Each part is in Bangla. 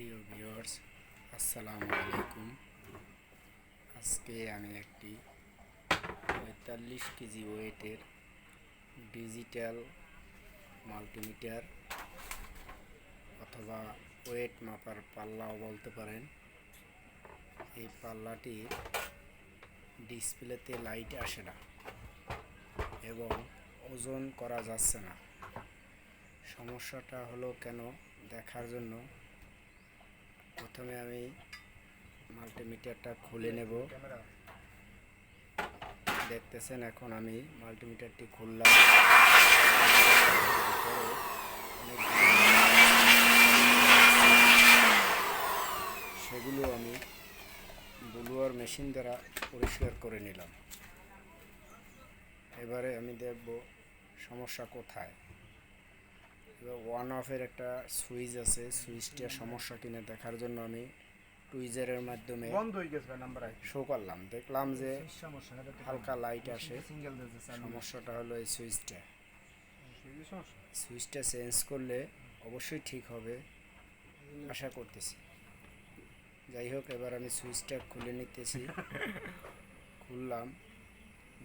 প্রিয় ভিউয়ার্স, আসসালামু আলাইকুম। আজকে আমি একটি পঁয়তাল্লিশ কেজি ওয়েটের ডিজিটাল মাল্টিমিটার অথবা ওয়েট মাপার পাল্লাও বলতে পারেন। এই পাল্লাটির ডিসপ্লেতে লাইট আসে না এবং ওজন করা যাচ্ছে না। সমস্যাটা হলো কেন? দেখার জন্য প্রথমে আমি মাল্টিমিটারটা খুলে নেব। দেখতেছেন এখন আমি মাল্টিমিটারটি খুললাম। সেগুলো আমি ব্লুয়ার মেশিন দ্বারা পরিষ্কার করে নিলাম। এবারে আমি দেখব সমস্যা কোথায়। ওয়ান অফের একটা সুইচ আছে সুইচটা সমস্যা কিনা দেখার জন্য আমি টুইজারের মাধ্যমে বন্ধ হয়ে গেছে নাম্বার আই। শো করলাম। দেখলাম যে সমস্যা হালকা লাইট আসে। সমস্যাটা হলো এই সুইচটা। সুইচটা চেঞ্জ করলে অবশ্যই ঠিক হবে আশা করতেছি। যাই হোক এবার আমি সুইচটা খুলে নিতেছি। খুললাম।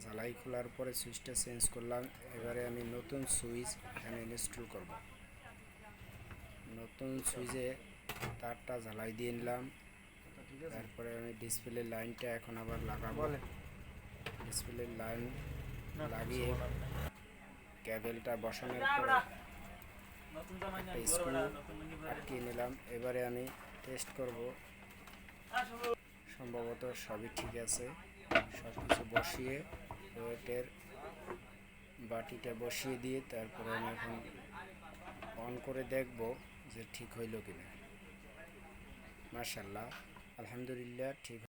জ্বালাই খোলার পরে সুইচটা চেঞ্জ করলাম। এবারে আমি নতুন সুইচ এখানে ইনস্টল করব। নতুন সুইচে তারটা জ্বালাই দিয়ে নিলাম। তারপরে আমি ডিসপ্লে লাইনটা এখন আবার লাগাবো। ডিসপ্লে লাইন লাগিয়ে ক্যাবেলটা বসানোর পরে স্ক্রু আটকিয়ে নিলাম। এবারে আমি টেস্ট করব। সম্ভবত সবই ঠিক আছে। সব কিছু বসিয়ে ওয়েটের বাটিটা বসিয়ে দিয়ে তারপরে আমি এখন অন করে দেখব যে ঠিক হইল কিনা। মার্শাল্লাহ আলহামদুলিল্লাহ ঠিক